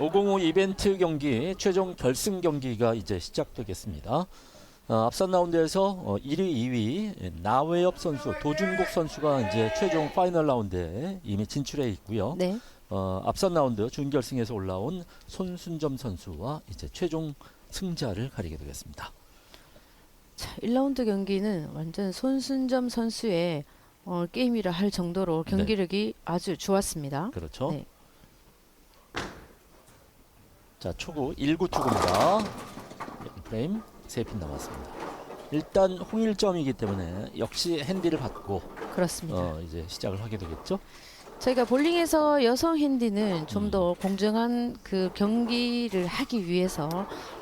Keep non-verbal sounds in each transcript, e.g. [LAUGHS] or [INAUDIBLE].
505 이벤트 경기 최종 결승 경기가 이제 시작되겠습니다. 어, 앞선 라운드에서 어, 1위, 2위 나외엽 선수, 도준국 선수가 이제 최종 파이널 라운드에 이미 진출해 있고요. 네. 어, 앞선 라운드 준결승에서 올라온 손순점 선수와 이제 최종 승자를 가리게 되겠습니다. 자, 1라운드 경기는 완전 손순점 선수의 어, 게임이라 할 정도로 경기력이 아주 좋았습니다. 그렇죠. 네. 자, 초구 1구 투구입니다. 프레임 3핀 남았습니다. 일단 홍일점이기 때문에 역시 핸디를 받고 그렇습니다. 어, 이제 시작을 하게 되겠죠. 저희가 볼링에서 여성 핸디는 좀 음. 더 공정한 그 경기를 하기 위해서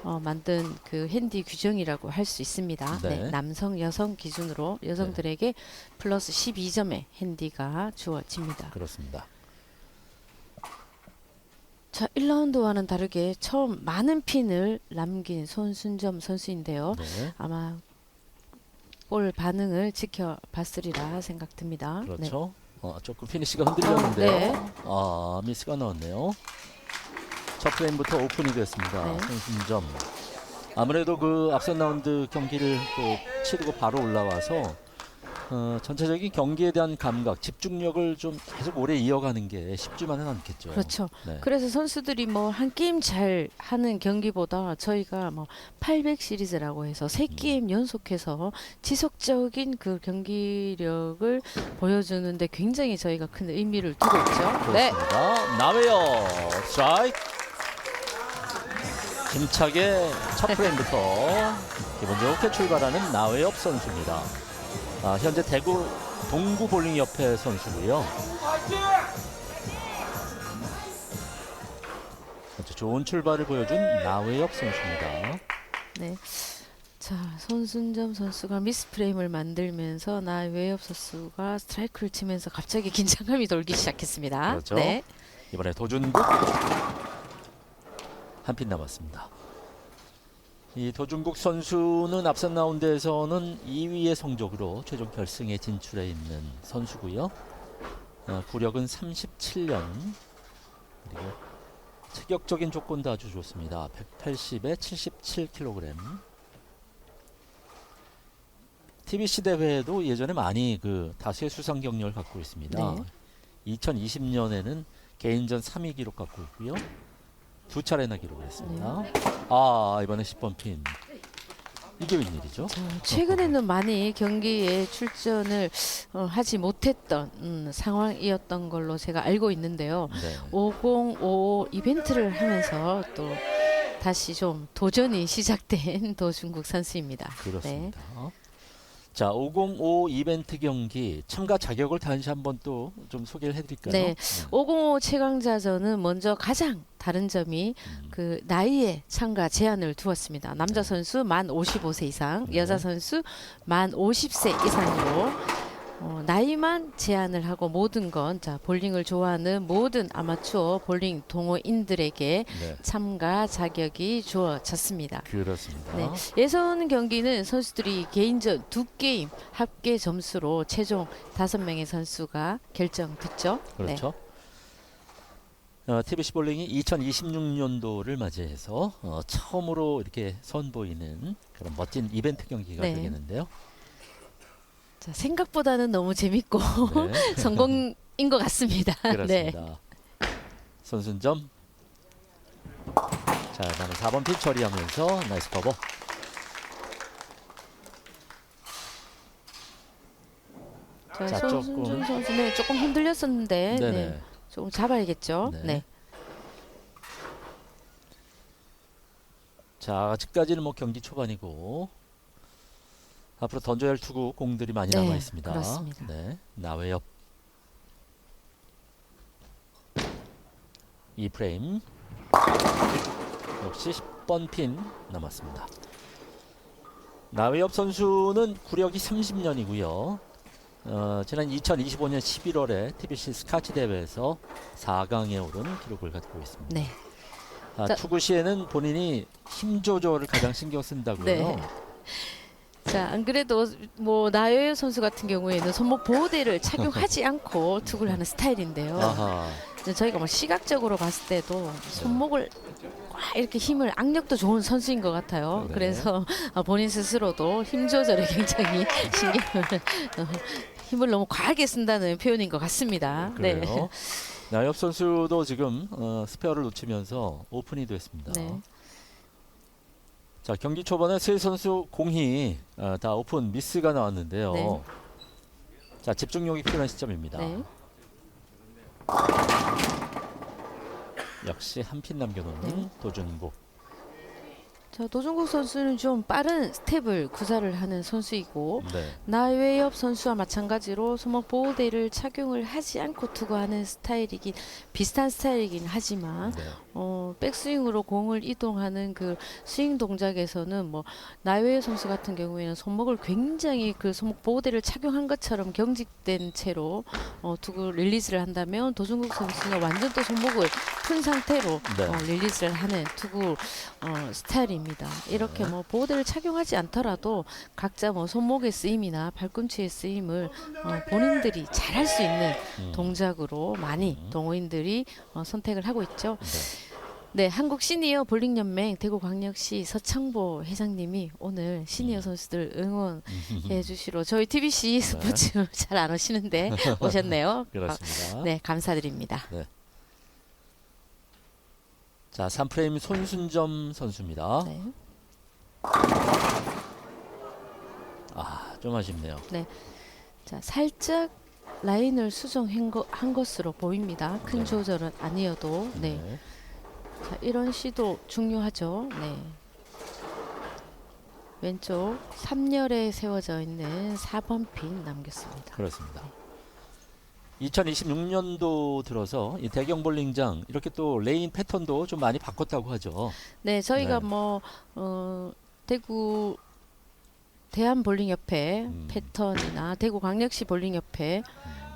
어, 만든 그 핸디 규정이라고 할 수 있습니다. 네. 네, 남성, 여성 기준으로 여성들에게 플러스 12점의 핸디가 주어집니다. 그렇습니다. 자, 1라운드와는 다르게 처음 많은 핀을 남긴 손순점 선수인데요. 네. 아마 볼 반응을 지켜봤으리라 생각됩니다. 네. 그렇죠. 어, 조금 피니시가 흔들렸는데요. 네. 아, 미스가 나왔네요. 첫 프레임부터 오픈이 됐습니다. 네. 손순점. 아무래도 그 앞선 라운드 경기를 또 치르고 바로 올라와서 어, 전체적인 경기에 대한 감각, 집중력을 좀 계속 오래 이어가는 게 쉽지만은 않겠죠. 그렇죠. 네. 그래서 선수들이 뭐 한 게임 잘 하는 경기보다 저희가 뭐 800 시리즈라고 해서 세 음. 게임 연속해서 지속적인 그 경기력을 보여주는데 굉장히 저희가 큰 의미를 두고 있죠. 네. 그렇습니다. 나웨요 스트라이크. 힘차게 첫 프레임부터 좋게 출발하는 나웨엽 선수입니다. 아, 현재 대구 동구 볼링 협회 선수고요. 좋은 출발을 보여준 나웨엽 선수입니다. 네. 자, 손순점 선수가 미스 프레임을 만들면서 나 외엽 선수가 스트라이크를 치면서 갑자기 [LAUGHS] 긴장감이 돌기 시작했습니다. 그렇죠. 네. 이번에 도준국 한 핀 남았습니다. 이 도준국 선수는 앞선 라운드에서는 2위의 성적으로 최종 결승에 진출해 있는 선수고요. 어, 구력은 37년 그리고 체격적인 조건도 아주 좋습니다. 180에 77kg. TBC 대회에도 예전에 많이 그 다수의 수상 경력을 갖고 있습니다. 네. 2020년에는 개인전 3위 기록 갖고 있고요. 두 차례나 기록을 했습니다. 네. 아 이번에 10번 핀. 이게 웬일이죠? 자, 최근에는 많이 경기에 출전을 어, 하지 못했던 음, 상황이었던 걸로 제가 알고 있는데요. 네. 505 이벤트를 하면서 또 다시 좀 도전이 [LAUGHS] 시작된 도중국 선수입니다. 네. 그렇습니다. 자, 505 이벤트 경기 참가 자격을 다시 한번 또 좀 소개를 해드릴까요? 네. 505 최강자전은 먼저 가장 다른 점이 음, 그 나이에 참가 제한을 두었습니다. 남자 선수 만 55세 이상, 네. 여자 선수 만 50세 이상으로 어, 나이만 제한을 하고 모든 건 자, 볼링을 좋아하는 모든 아마추어 볼링 동호인들에게 네. 참가 자격이 주어졌습니다. 그렇습니다. 네. 예선 경기는 선수들이 개인전 두 게임 합계 점수로 최종 다섯 명의 선수가 결정됐죠. 네. 그렇죠. 어, TBC 볼링이 2026년도를 맞이해서 어, 처음으로 이렇게 선보이는 그런 멋진 이벤트 경기가 네. 되겠는데요. 자, 생각보다는 너무 재밌고 네. [LAUGHS] 성공인 것 같습니다. [LAUGHS] 네. 그렇습니다. 손순점. 자, 다음에 4번 pit 처리하면서 나이스 커버. 자, 자, 조금. 선수는 조금 흔들렸었는데 네 네. 네, 조금 잡아야겠죠. 네. 네. 자, 아직까지는 뭐 경기 초반이고 앞으로 던져야 할 투구 공들이 많이 네, 남아 있습니다. 그렇습니다. 네, 나외옆 이 프레임 역시 10번 핀 남았습니다. 나외엽 선수는 구력이 30년이고요. 어, 지난 2025년 11월에 TBC 스카치 대회에서 4강에 오른 기록을 갖고 있습니다. 네. 아, 자- 투구 시에는 본인이 힘 조절을 가장 신경 쓴다고요. 네. 자, 안 그래도 뭐 나요요 선수 같은 경우에는 손목 보호대를 착용하지 [LAUGHS] 않고 투구를 하는 스타일인데요. 아하. 저희가 뭐 시각적으로 봤을 때도 손목을 꽉 이렇게 힘을 악력도 좋은 선수인 것 같아요. 네. 그래서 어, 본인 스스로도 힘 조절에 굉장히 [LAUGHS] 신경을 어, 힘을 너무 과하게 쓴다는 표현인 것 같습니다. 네. 그래요. 나엽 선수도 지금 어, 스페어를 놓치면서 오픈이 됐습니다. 네. 자 경기 초반에 세 선수 공이 어, 다 오픈 미스가 나왔는데요. 네. 자 집중력이 필요한 시점입니다. 네. 역시 한 핀 남겨놓는 네. 도준복. 자 도중국 선수는 좀 빠른 스텝을 구사를 하는 선수이고 네. 나외엽 선수와 마찬가지로 손목 보호대를 착용을 하지 않고 투구하는 스타일이긴 비슷한 스타일이긴 하지만 네. 어, 백스윙으로 공을 이동하는 그 스윙 동작에서는 뭐 나외 선수 같은 경우에는 손목을 굉장히 그 손목 보호대를 착용한 것처럼 경직된 채로 어, 투구 릴리즈를 한다면 도중국 선수는 완전 또 손목을 푼 상태로 네. 어, 릴리즈를 하는 투구 어, 스타일입니다. 이렇게 네. 뭐 보호대를 착용하지 않더라도 각자 뭐 손목의 쓰임이나 발꿈치의 쓰임을 어, 본인들이 잘할 수 있는 음. 동작으로 많이 음. 동호인들이 어, 선택을 하고 있죠. 네. 네, 한국 시니어 볼링 연맹 대구광역시 서창보 회장님이 오늘 시니어 음. 선수들 응원해 주시러 저희 TBC 스포츠 [LAUGHS] 잘 안 오시는데 오셨네요. 네. [LAUGHS] 그렇습니다. 아, 네, 감사드립니다. 자 3프레임 손순점 선수입니다. 네. 아 좀 아쉽네요. 자, 살짝 라인을 수정한 거, 한 것으로 보입니다. 큰 네. 조절은 아니어도 네. 자, 이런 시도 중요하죠. 네. 왼쪽 3열에 세워져 있는 4번 핀 남겼습니다. 그렇습니다. 2026년도 들어서 이 대경 볼링장 이렇게 또 레인 패턴도 좀 많이 바꿨다고 하죠. 네, 저희가 네. 뭐 어, 대구 대한 볼링 협회 음. 패턴이나 대구 광역시 볼링 협회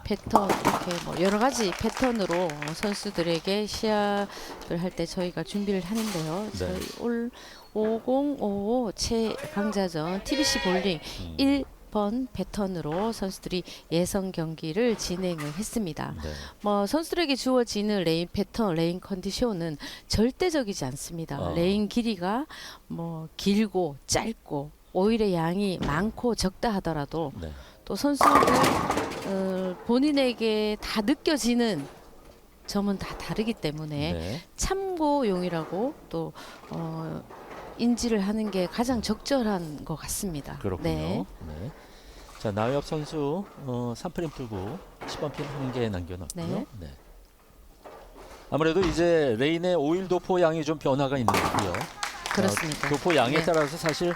패턴 이렇게 뭐 여러 가지 패턴으로 어, 선수들에게 시합을 할 때 저희가 준비를 하는데요. 네. 저희 올 5055 최강자전 TBC 볼링 음. 1 번 패턴으로 선수들이 예선 경기를 진행을 했습니다. 네. 뭐 선수들에게 주어지는 레인 패턴, 레인 컨디션은 절대적이지 않습니다. 어. 레인 길이가 뭐 길고 짧고 오일의 양이 많고 적다 하더라도 네. 또 선수들 어, 본인에게 다 느껴지는 점은 다 다르기 때문에 네. 참고용이라고 또 어, 인지를 하는 게 가장 적절한 것 같습니다. 그렇군요. 네. 네. 자 나엽 선수 어, 3프레임 풀고 10번 핀 한 개 남겨놨고요. 네. 네. 아무래도 이제 레인의 오일 도포 양이 좀 변화가 있는 거고요. 그렇습니다. 어, 도포 양에 네. 따라서 사실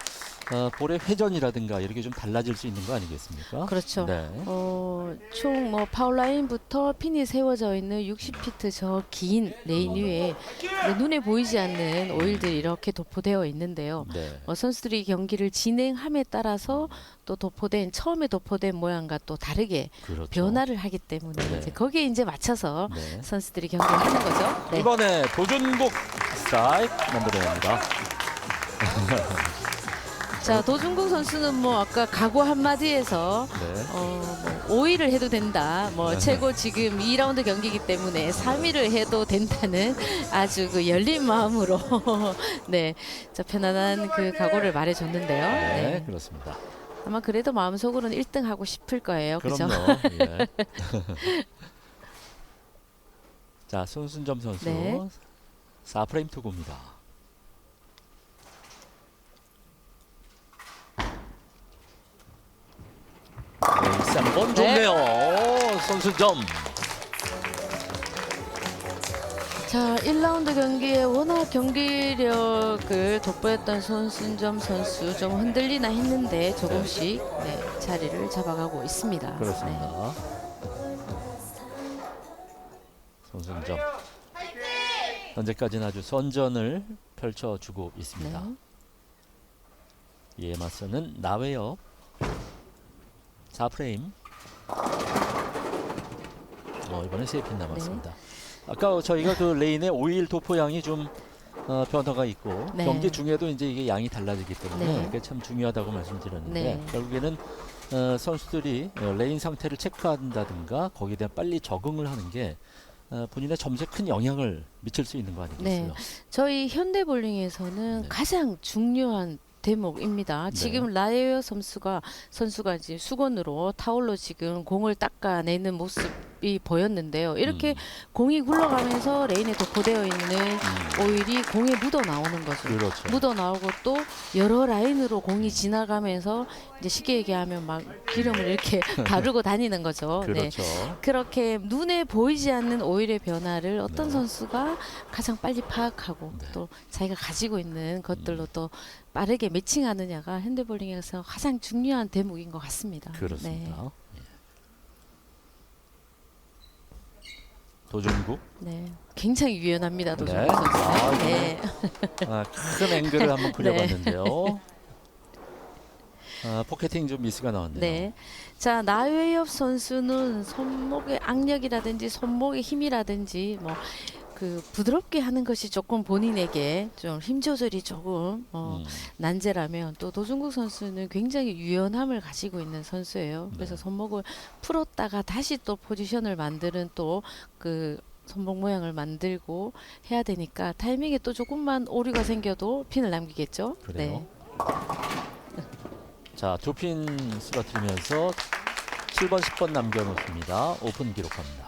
어, 볼의 회전이라든가 이렇게 좀 달라질 수 있는 거 아니겠습니까? 그렇죠. 네. 어, 총 뭐 파울라인부터 핀이 세워져 있는 60피트 저 긴 레인 위에 뭐 눈에 보이지 않는 오일들이 이렇게 도포되어 있는데요. 네. 어, 선수들이 경기를 진행함에 따라서 또 도포된 처음에 도포된 모양과 또 다르게 그렇죠. 변화를 하기 때문에 네. 이제 거기에 이제 맞춰서 네. 선수들이 경기를 하는 거죠. 네. 이번에 도준국 스트라이크 만들어냅니다. [LAUGHS] 자 도준국 선수는 뭐 아까 각오 한마디에서 네. 어, 뭐 5위를 해도 된다. 뭐 네. 최고 지금 2라운드 경기이기 때문에 3위를 해도 된다는 [LAUGHS] 아주 그 열린 마음으로 [LAUGHS] 네, 자 편안한 그 각오를 말해줬는데요. 네, 네. 그렇습니다. 아마 그래도 마음속으로는 1등 하고 싶을 거예요. 그죠? 그럼요. 예. [LAUGHS] 자, 손순점 선수 네. 4프레임 투구입니다. 네, 3번 좋네요. 오, 손순점. 자, 1라운드 경기에 워낙 경기력을 돋보였던 손순점 선수 좀 흔들리나 했는데 조금씩 네, 자리를 잡아가고 있습니다. 네. 그렇습니다. 손순점. 현재까지는 아주 선전을 펼쳐주고 네. 있습니다. 이에 맞서는 나웨어 4프레임 어, 이번에 세핀 남았습니다. 아까 저희가 그 레인의 오일 도포 양이 좀 어, 변화가 있고 네. 경기 중에도 이제 이게 양이 달라지기 때문에 네. 그게 참 중요하다고 말씀드렸는데 네. 결국에는 어, 선수들이 어, 레인 상태를 체크한다든가 거기에 대한 빨리 적응을 하는 게 어, 본인의 점수에 큰 영향을 미칠 수 있는 거 아니겠어요? 저희 현대볼링에서는 네. 가장 중요한 대목입니다. 네. 지금 라이어 선수가 선수가 이제 수건으로 타올로 지금 공을 닦아내는 모습이 보였는데요. 이렇게 음, 공이 굴러가면서 레인에 도포되어 있는 음, 오일이 공에 묻어 나오는 거죠. 그렇죠. 묻어 나오고 또 여러 라인으로 공이 지나가면서 이제 쉽게 얘기하면 막 기름을 이렇게 [LAUGHS] [LAUGHS] 바르고 다니는 거죠. 네. 그렇죠. 그렇게 눈에 보이지 않는 오일의 변화를 어떤 네. 선수가 가장 빨리 파악하고 네. 또 자기가 가지고 있는 것들로 음. 또 빠르게 매칭하느냐가 핸드볼링에서 가장 중요한 대목인 것 같습니다. 그렇습니다. 네. 예. 도준국 네. 굉장히 유연합니다, 도전 네. 선수. 아, 네. 아, 큰 앵글을 한번 [LAUGHS] 그려봤는데요. 아, 포켓팅 좀 미스가 나왔네요. 네. 자, 나외엽 선수는 손목의 악력이라든지 손목의 힘이라든지 뭐 그 부드럽게 하는 것이 조금 본인에게 좀 힘 조절이 조금 어, 음, 난제라면 또 도중국 선수는 굉장히 유연함을 가지고 있는 선수예요. 그래서 네. 손목을 풀었다가 다시 또 포지션을 만드는 또그 손목 모양을 만들고 해야 되니까 타이밍에 또 조금만 오류가 생겨도 핀을 남기겠죠. 그래요. 자, 두 핀 쓰러뜨리면서 7번, 10번 남겨놓습니다. 오픈 기록합니다.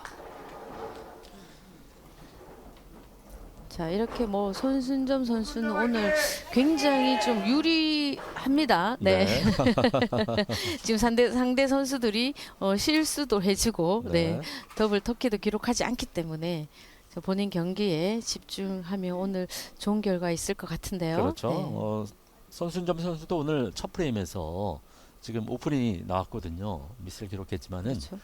자 이렇게 뭐 손순점 선수는 오늘 굉장히 좀 유리합니다. 네. [LAUGHS] 지금 상대 상대 선수들이 어, 실수도 해주고 네. 더블 터키도 기록하지 않기 때문에 저 본인 경기에 집중하면 오늘 좋은 결과 있을 것 같은데요. 그렇죠. 네. 어, son순점 선수도 오늘 첫 프레임에서 지금 오픈이 나왔거든요. 미스를 기록했지만은 그렇죠.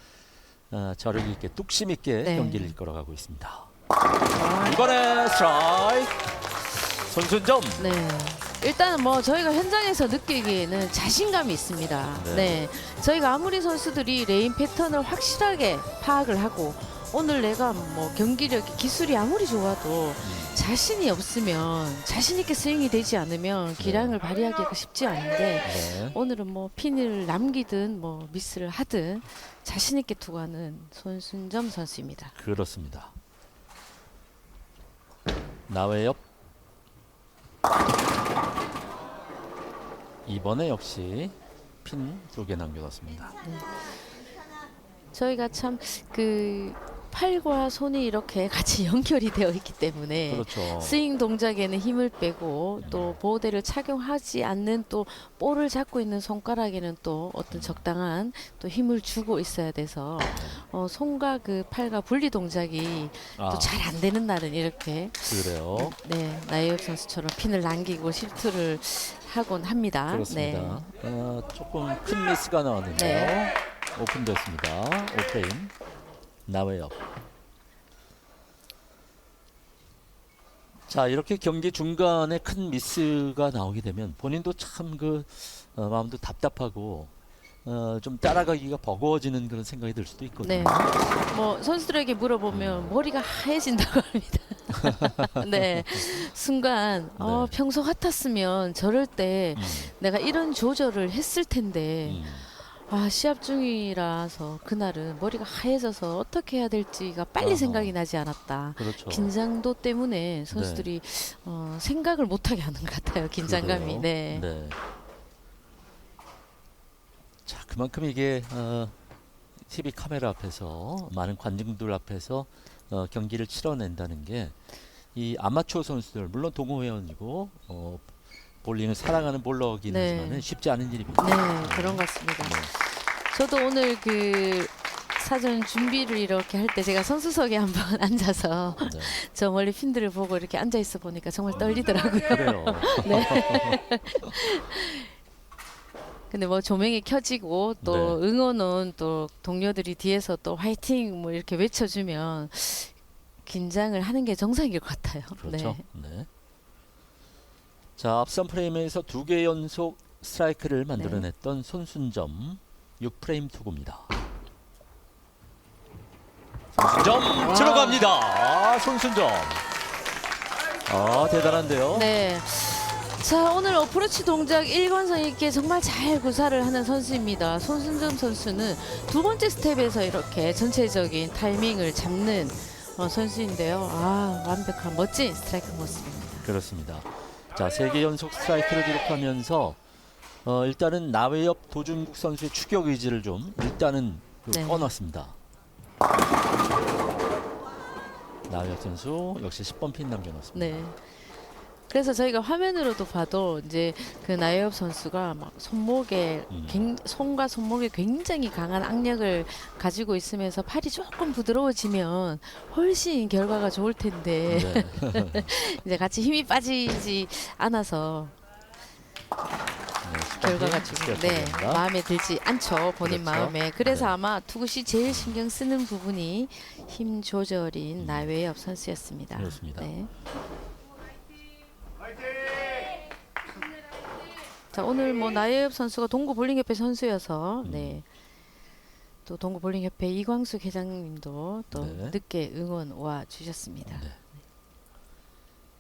어, 저력 있게 뚝심 있게 네. 경기를 이끌어가고 있습니다. 아, 이번에 스트라이크 손순점 네. 일단은 뭐 저희가 현장에서 느끼기에는 자신감이 있습니다. 네. 네. 저희가 아무리 선수들이 레인 패턴을 확실하게 파악을 하고 오늘 내가 뭐 경기력이 기술이 아무리 좋아도 자신이 없으면 자신 있게 스윙이 되지 않으면 기량을 발휘하기가 쉽지 않은데 네. 오늘은 뭐 핀을 남기든 뭐 미스를 하든 자신 있게 투구하는 손순점 선수입니다. 그렇습니다. 나외 옆 이번에 역시 핀 두 개 남겨놨습니다. 저희가 참 그 팔과 손이 이렇게 [LAUGHS] 같이 연결이 되어 있기 때문에 그렇죠. 스윙 동작에는 힘을 빼고 또 보호대를 착용하지 않는 또 볼을 잡고 있는 손가락에는 또 어떤 적당한 또 힘을 주고 있어야 돼서 어, 손과 그 팔과 분리 동작이 아, 또 잘 안 되는 날은 이렇게 그래요. 네 나이엽 선수처럼 핀을 남기고 실투를 하곤 합니다. 그렇습니다. 어, 조금 큰 미스가 나왔는데요. 네. 오픈됐습니다. 오프레임 나웨요. 자 이렇게 경기 중간에 큰 미스가 나오게 되면 본인도 참그 마음도 답답하고 어, 좀 따라가기가 버거워지는 그런 생각이 들 수도 있거든요. 네. 뭐 선수들에게 물어보면 머리가 하얘진다고 합니다. [LAUGHS] 네. 순간 어, 네. 평소 같았으면 저럴 때 음, 내가 이런 조절을 했을 텐데 음, 아 시합 중이라서 그날은 머리가 하얘져서 어떻게 해야 될지가 빨리 아하. 생각이 나지 않았다. 그렇죠. 긴장도 때문에 선수들이 어, 생각을 못하게 하는 것 같아요. 긴장감이. 그래요? 네. 네. 자 그만큼 이게 어, TV 카메라 앞에서 많은 관중들 앞에서 어, 경기를 치러낸다는 게 이 아마추어 선수들 물론 동호 회원이고 어, 볼링을 사랑하는 볼러긴 네. 하지만 쉽지 않은 일입니다. 네, 그런 것 같습니다. 네. 저도 오늘 그 사전 준비를 이렇게 할 때 제가 선수석에 한번 [LAUGHS] 앉아서 네. 저 멀리 핀들을 보고 이렇게 앉아 있어 보니까 정말 떨리더라고요. 그래요. [LAUGHS] 근데 뭐 조명이 켜지고 또 네. 응원은 또 동료들이 뒤에서 또 화이팅 뭐 이렇게 외쳐주면 긴장을 하는 게 정상일 것 같아요. 그렇죠. 네. 네. 자 앞선 프레임에서 두 개 연속 스트라이크를 만들어냈던 손순점 6프레임 투구입니다. 손순점 들어갑니다. 아, 손순점. 아 대단한데요. 네. 자 오늘 어프로치 동작 일관성 있게 정말 잘 구사를 하는 선수입니다. 손순점 선수는 두 번째 스텝에서 이렇게 전체적인 타이밍을 잡는 어, 선수인데요. 아 완벽한 멋진 스트라이크 모습입니다. 그렇습니다. 자, 세 개 연속 스트라이크를 기록하면서 어, 일단은 나외엽 도준국 선수의 추격 의지를 좀 일단은 그 네. 꺼놨습니다. 나외엽 선수 역시 10번 핀 남겨놓습니다. 네. 그래서 저희가 화면으로도 봐도 이제 그 나혜엽 선수가 막 손목에 음. 굉- 손과 손목에 굉장히 강한 악력을 가지고 있으면서 팔이 조금 부드러워지면 훨씬 결과가 좋을 텐데 네. [LAUGHS] 이제 같이 힘이 빠지지 않아서 네, 10번 결과가 핀 지금 네. 마음에 들지 않죠 본인 그렇죠. 마음에 그래서 네. 아마 투구시 제일 신경 쓰는 부분이 힘 조절인 음. 나외엽 선수였습니다. 그렇습니다. 네. 자 오늘 뭐 나예엽 선수가 동구 볼링협회 선수여서 음. 네. 또 동구 볼링협회 이광숙 회장님도 또 네. 늦게 응원 와 주셨습니다. 네.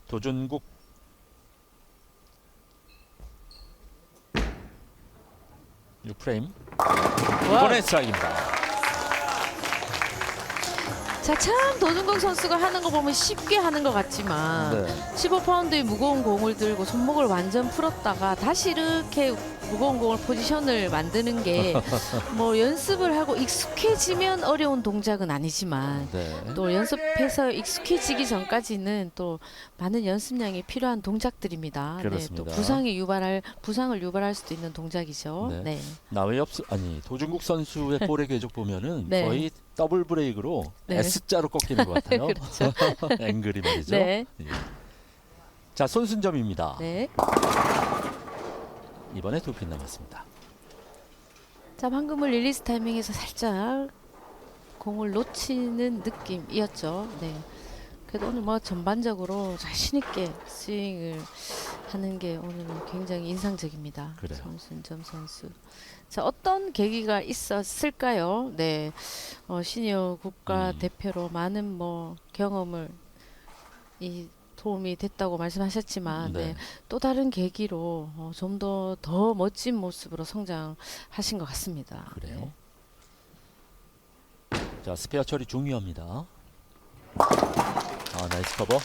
도준국 이 프레임 이번에 스트라이크입니다. 자 참 도준국 선수가 하는 거 보면 쉽게 하는 것 같지만 네. 15파운드의 무거운 공을 들고 손목을 완전 풀었다가 다시 이렇게 무거운 공을 포지션을 만드는 게 [LAUGHS] 뭐 연습을 하고 익숙해지면 어려운 동작은 아니지만 네. 또 연습해서 익숙해지기 전까지는 또 많은 연습량이 필요한 동작들입니다. 네, 그렇습니다. 또 부상이 유발할 부상을 유발할 수도 있는 동작이죠. 네. 네. 나외엽 스- 아니 도준국 선수의 [LAUGHS] 볼의 궤적 보면은 네. 거의 더블 브레이크로 네. S자로 꺾이는 것 같아요. [LAUGHS] 그렇죠. [LAUGHS] 앵글이 말이죠. 네. 예. 자 손순점입니다. 네. 이번에 두 핀 남았습니다. 자 방금은 릴리스 타이밍에서 살짝 공을 놓치는 느낌이었죠. 네. 그래도 오늘 뭐 전반적으로 자신 있게 스윙을 하는 게 오늘은 굉장히 인상적입니다. 그래요. 손순점 선수. 자 어떤 계기가 있었을까요? 네, 어, 시니어 국가 음. 대표로 많은 뭐 경험을 이 도움이 됐다고 말씀하셨지만 네. 네. 또 다른 계기로 어, 좀 더 더 멋진 모습으로 성장하신 것 같습니다. 그래요. 자 스페어 처리 중요합니다. 아 나이스 커버.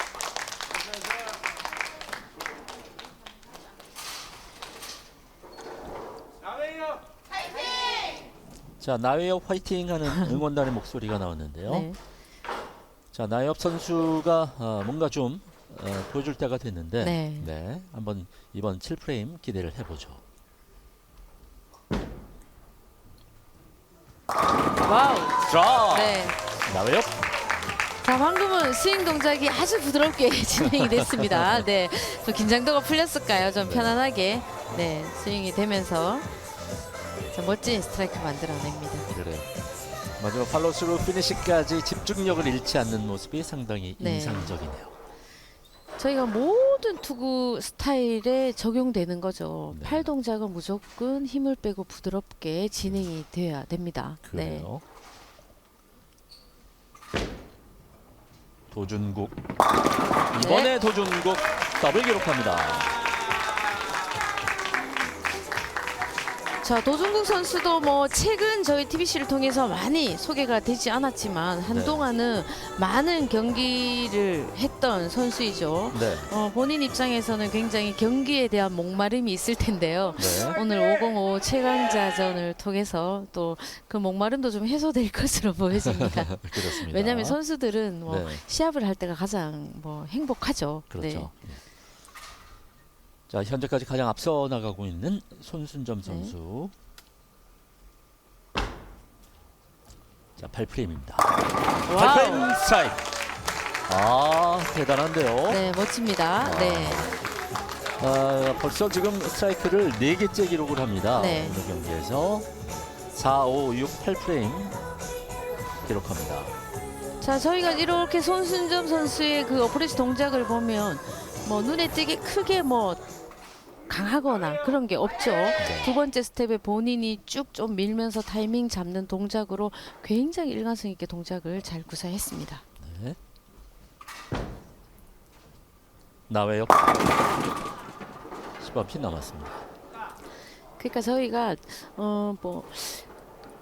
자 나외엽 화이팅하는 [LAUGHS] 응원단의 목소리가 나왔는데요. 네. 자 나엽 선수가 어, 뭔가 좀 어, 보여줄 때가 됐는데 네. 한번 이번 7프레임 기대를 해보죠. 와우. 자 네. 나외엽 자 방금은 스윙 동작이 아주 부드럽게 [LAUGHS] 진행이 됐습니다. 네. 좀 긴장도가 풀렸을까요? 좀 네. 편안하게 네 스윙이 되면서 자, 멋진 스트라이크 만들어냅니다. 그래요. 마지막 팔로스루 피니시까지 집중력을 잃지 않는 모습이 상당히 네. 인상적이네요. 저희가 모든 투구 스타일에 적용되는 거죠. 네. 팔 동작은 무조건 힘을 빼고 부드럽게 진행이 돼야 됩니다. 네. 그래요. 도준국 이번에 도준국 더블 기록합니다. 자 도준국 선수도 뭐 최근 저희 TBC를 통해서 많이 소개가 되지 않았지만 네. 한동안은 많은 경기를 했던 선수이죠. 네, 어, 본인 입장에서는 굉장히 경기에 대한 목마름이 있을 텐데요. 네, 오늘 505 최강자전을 통해서 또 그 목마름도 좀 해소될 [LAUGHS] 것으로 보여집니다. [LAUGHS] 그렇습니다. 왜냐하면 선수들은 뭐 네. 시합을 할 때가 가장 뭐 행복하죠. 그렇죠. 네. 자 현재까지 가장 앞서 나가고 있는 손순점 네. 선수. 자 8프레임입니다. 네. 8프레임 스트라이크. 아 대단한데요. 네, 멋집니다. 와. 네. 아, 벌써 지금 스트라이크를 4개째 기록을 합니다. 네. 오늘 경기에서 4, 5, 6, 8프레임 기록합니다. 자, 저희가 이렇게 손순점 선수의 그 어프로치 동작을 보면 뭐 눈에 띄게 크게 뭐 강하거나 그런 게 없죠. 네. 두 번째 스텝에 본인이 쭉 좀 밀면서 타이밍 잡는 동작으로 굉장히 일관성 있게 동작을 잘 구사했습니다. 네. 나외요. 10번 핀 남았습니다. 그러니까 저희가 어 뭐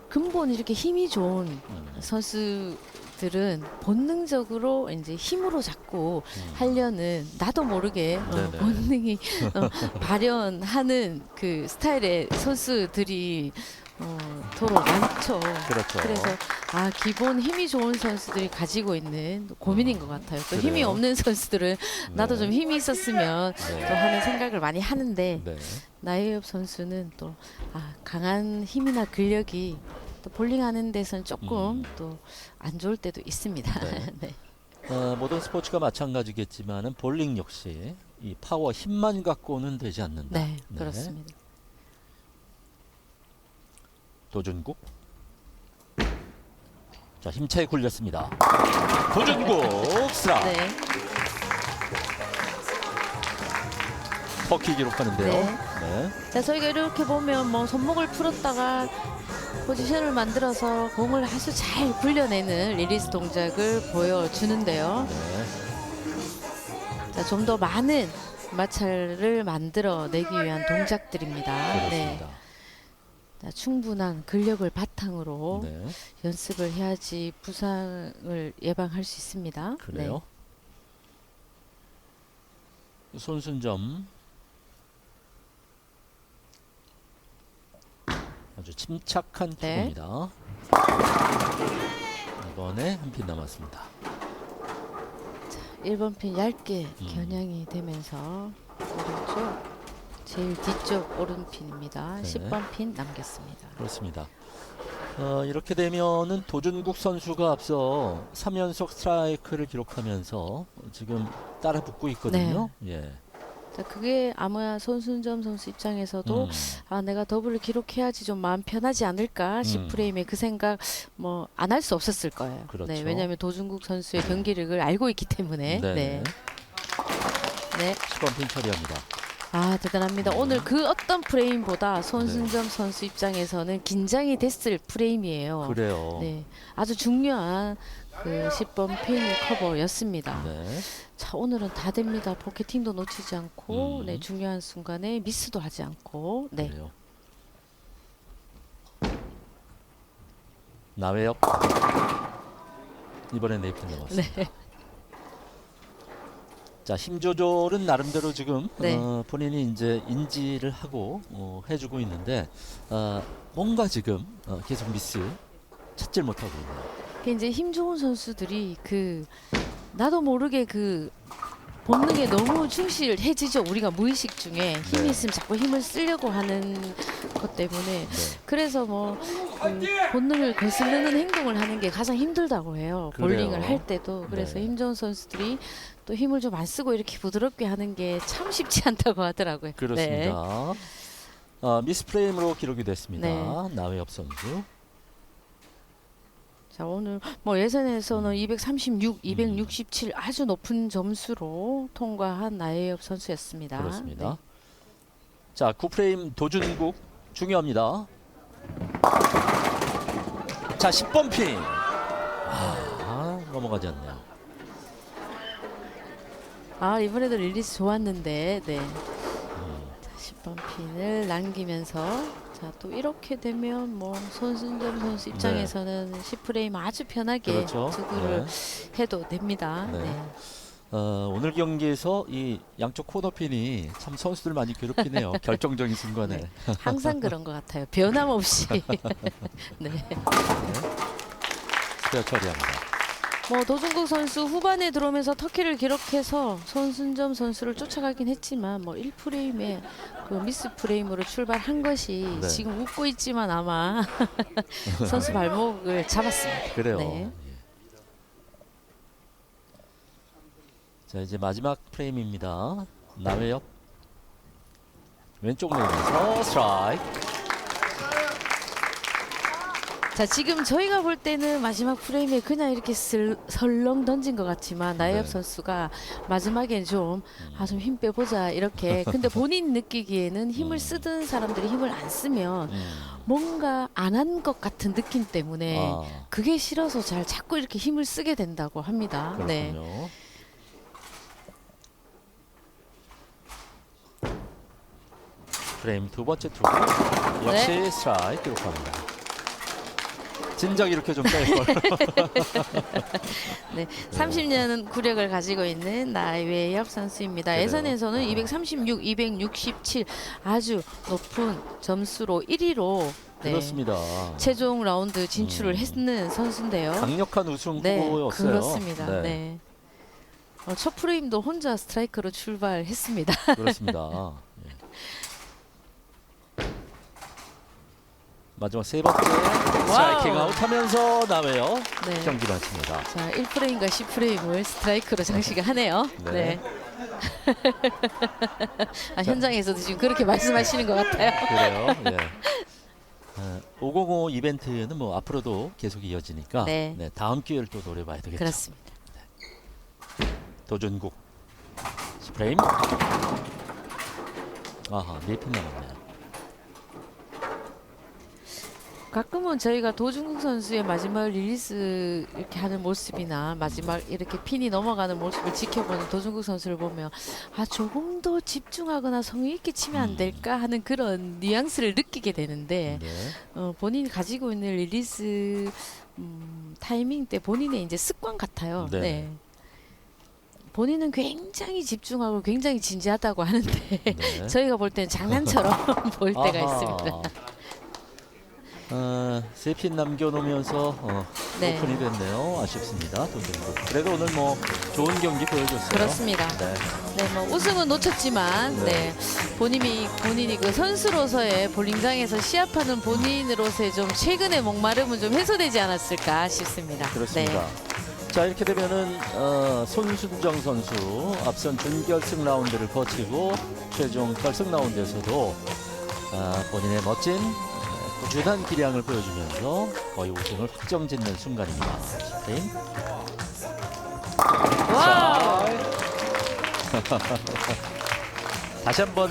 근본 이렇게 힘이 좋은 음, 선수 선수들은 본능적으로 이제 힘으로 자꾸 음. 하려는 나도 모르게 어, 네네. 본능이 어, [LAUGHS] 발현하는 그 스타일의 선수들이 어, 도로 많죠. 그렇죠. 그래서 아 기본 힘이 좋은 선수들이 가지고 있는 고민인 것 같아요. 또 힘이 그래요? 없는 선수들은 나도 네. 좀 힘이 있었으면 네. 또 하는 생각을 많이 하는데 네. 나이업 선수는 또 아, 강한 힘이나 근력이 또 볼링하는 데서는 조금 음. 또안 좋을 때도 있습니다. 네. [LAUGHS] 네. 어, 모든 스포츠가 마찬가지겠지만은 볼링 역시 이 파워 힘만 갖고는 되지 않는다. 네, 그렇습니다. 도준국. 자 힘차게 굴렸습니다. 도준국 스라 네. 터키 기록하는데요. 네. 네. 자, 저희가 이렇게 보면 뭐 손목을 풀었다가 포지션을 만들어서 공을 아주 잘 굴려내는 리리스 동작을 보여주는데요. 네. 자, 좀더 많은 마찰을 만들어내기 위한 동작들입니다. 네. 그렇습니다. 자, 충분한 근력을 바탕으로 네. 연습을 해야지 부상을 예방할 수 있습니다. 그래요. 손순점 아주 침착한 네. 투구입니다. 이번에 한 핀 남았습니다. 네. 1번 핀 얇게 음. 겨냥이 되면서 오른쪽 제일 뒤쪽 오른핀입니다. 네. 10번 핀 남겼습니다. 그렇습니다. 어, 이렇게 되면은 도준국 선수가 앞서 3연속 스트라이크를 기록하면서 지금 따라 붙고 있거든요. 예. 자, 그게 아마 손순점 선수 입장에서도 음, 아 내가 더블을 기록해야지 좀 마음 편하지 않을까 10프레임에 그 생각 뭐 안 할 수 없었을 거예요. 그렇죠. 네, 왜냐하면 도중국 선수의 경기력을 알고 있기 때문에. 네. 네. 네. 10번 핀 처리합니다. 아 대단합니다. 네. 오늘 그 어떤 프레임보다 손순점 선수 입장에서는 긴장이 됐을 프레임이에요. 그래요. 네, 아주 중요한 그 10번 핀 커버였습니다. 네. 자 오늘은 다 됩니다. 포켓팅도 놓치지 않고 음. 네 중요한 순간에 미스도 하지 않고 네. 그래요. 나외역 이번에 네이프 넘었습니다. 네. 자, 힘 조절은 나름대로 지금 네. 어, 본인이 이제 인지를 하고 어, 해주고 있는데 어, 뭔가 지금 어, 계속 미스 찾질 못하고 있네요. 그 이제 힘 좋은 선수들이 그 나도 모르게 그 본능에 너무 충실해지죠. 우리가 무의식 중에 힘이 네. 있으면 자꾸 힘을 쓰려고 하는 것 때문에 네. 그래서 뭐 그 본능을 거스르는 행동을 하는 게 가장 힘들다고 해요. 그래요. 볼링을 할 때도 그래서 네. 힘 좋은 선수들이 또 힘을 좀 안 쓰고 이렇게 부드럽게 하는 게 참 쉽지 않다고 하더라고요. 그렇습니다. 네. 어, 미스 프레임으로 기록이 됐습니다. 네. 나외엽 선수. 자 오늘 뭐 예선에서는 음. 236, 267 아주 높은 점수로 통과한 나혜엽 선수였습니다. 그렇습니다. 네. 자, 9프레임 도준국 중요합니다. 자, 10번 핀. 아, 넘어가지 않네요. 아 이번에도 릴리스 좋았는데 네. 음, 자, 10번 핀을 남기면서 자 또 이렇게 되면 뭐 손순점 선수 입장에서는 10프레임 아주 편하게 네. 그렇죠. 투구를 네. 해도 됩니다. 네. 네. 어, 오늘 경기에서 이 양쪽 코너핀이 참 선수들 많이 괴롭히네요. [LAUGHS] 결정적인 순간에. 네. 항상 그런 것 같아요. 변함없이. [LAUGHS] [LAUGHS] 네. 스페어 처리합니다. 뭐 도중국 선수 후반에 들어오면서 터키를 기록해서 손순점 선수를 쫓아가긴 했지만 뭐 1프레임에 그 미스 프레임으로 출발한 것이 네. 지금 웃고 있지만 아마 [LAUGHS] 선수 발목을 잡았습니다. 그래요. 네. 예. 자 이제 마지막 프레임입니다. 남해엽 왼쪽 내면서 스트라이크. 자 지금 저희가 볼 때는 마지막 프레임에 그냥 이렇게 슬, 설렁 던진 것 같지만 나혜엽 네. 선수가 마지막엔 좀아좀 힘 빼보자 이렇게 근데 [LAUGHS] 본인 느끼기에는 힘을 음. 쓰던 사람들이 힘을 안 쓰면 음. 뭔가 안 한 것 같은 느낌 때문에 아, 그게 싫어서 잘 자꾸 이렇게 힘을 쓰게 된다고 합니다. 네. 그렇군요. 프레임 두 번째 투구 역시 네. 스트라이크 기록합니다. 진작 이렇게 좀 뺄 걸. [LAUGHS] 네, 30년 구력을 가지고 있는 나외엽 선수입니다. 그래요. 예선에서는 236, 267 아주 높은 점수로 1위로 네, 그렇습니다. 최종 라운드 진출을 음. 했는 선수인데요. 강력한 우승 네, 후보였어요. 그렇습니다. 네, 네. 어, 첫 프레임도 혼자 스트라이크로 출발했습니다. 그렇습니다. [LAUGHS] 예. 마지막 세 번째 스트라이킹 아웃하면서 나웨요 네. 경기 마칩니다. 자, 1프레임과 10프레임을 스트라이크로 장식을 하네요. [LAUGHS] 네. 네. [LAUGHS] 아, 현장에서도 지금 그렇게 말씀하시는 것 같아요. 그래요. [LAUGHS] 예. 어, 505 이벤트는 뭐 앞으로도 계속 이어지니까 네. 네, 다음 기회를 또 노려봐야 되겠죠. 그렇습니다. 도전국 스프레임 아하 네핀 남았네요. 가끔은 저희가 도중국 선수의 마지막 릴리스 이렇게 하는 모습이나 마지막 이렇게 핀이 넘어가는 모습을 지켜보는 도중국 선수를 보면 아 조금 더 집중하거나 성의 있게 치면 안 음. 될까 하는 그런 뉘앙스를 느끼게 되는데 네. 어, 본인이 가지고 있는 릴리스 음, 타이밍 때 본인의 이제 습관 같아요. 네. 네. 본인은 굉장히 집중하고 굉장히 진지하다고 하는데 네. [LAUGHS] 저희가 볼 때는 장난처럼 [LAUGHS] 보일 때가. 있습니다. 어, 세핀 남겨놓으면서 어, 네. 오픈이 됐네요. 아쉽습니다. 도전국. 그래도 오늘 뭐 좋은 경기 보여줬어요. 그렇습니다. 네. 네, 뭐 우승은 놓쳤지만 네. 네. 본인이 본인이 그 선수로서의 볼링장에서 시합하는 본인으로서의 좀 최근의 목마름은 좀 해소되지 않았을까 싶습니다. 그렇습니다. 네. 자 이렇게 되면은 어, 손순정 선수 앞선 준결승 라운드를 거치고 최종 결승 라운드에서도 아, 본인의 멋진 어, 꾸준한 기량을 보여주면서 거의 우승을 확정짓는 순간입니다. 와우. [LAUGHS] 다시 한번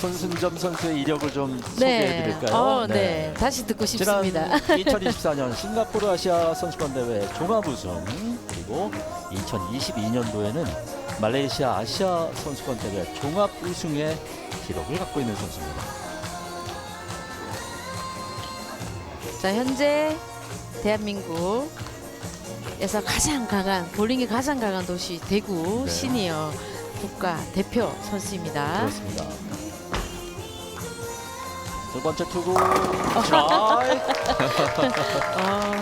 손순점 선수의 이력을 좀 네. 소개해드릴까요? 어, 네. 다시 듣고 지난 싶습니다. 2024년 [LAUGHS] 싱가포르 아시아 선수권 대회 종합 우승 그리고 2022년도에는 말레이시아 아시아 선수권 대회 종합 우승의 기록을 갖고 있는 선수입니다. 자, 현재 대한민국에서 가장 강한 볼링이 가장 강한 도시 대구 네. 시니어 국가 대표 선수입니다. 그렇습니다. 두 번째 투구 [LAUGHS] 트라이 어,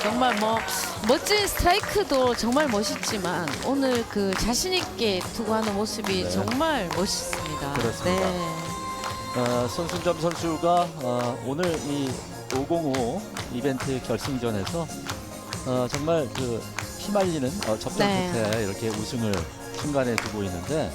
정말 뭐 멋진 스트라이크도 정말 멋있지만 오늘 그 자신 있게 투구하는 모습이 네. 정말 멋있습니다. 그렇습니다. 네. 어, 손순점 선수가 어, 오늘 이 505 이벤트 결승전에서 어, 정말 그 휘말리는 어, 접전 네. 끝에 이렇게 우승을 순간에 두고 있는데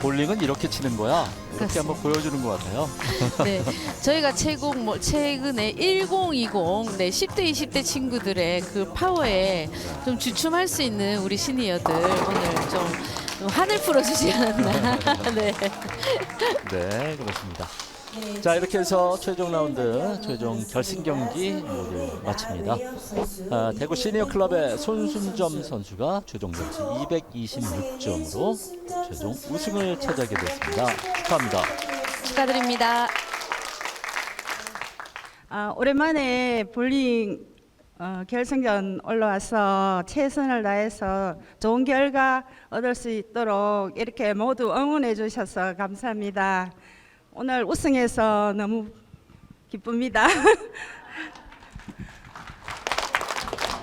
볼링은 이렇게 치는 거야 이렇게 그렇습니다. 한번 보여주는 것 같아요. [LAUGHS] 네, 저희가 최고 뭐 최근에 1020 네 10대 20대 친구들의 그 파워에 좀 주춤할 수 있는 우리 시니어들 오늘 좀 한을 풀어주지 않았나. [LAUGHS] 네. [LAUGHS] 네 그렇습니다. 자 이렇게 해서 최종 라운드 최종 결승 경기 모두 마칩니다. 아, 대구 시니어 클럽의 손순점 선수가 최종 점수 226점으로 최종 우승을 차지하게 됐습니다. 축하합니다. 축하드립니다. 아, 오랜만에 볼링 어, 결승전 올라와서 최선을 다해서 좋은 결과 얻을 수 있도록 이렇게 모두 응원해 주셔서 감사합니다. 오늘 우승해서 너무 기쁩니다. [LAUGHS]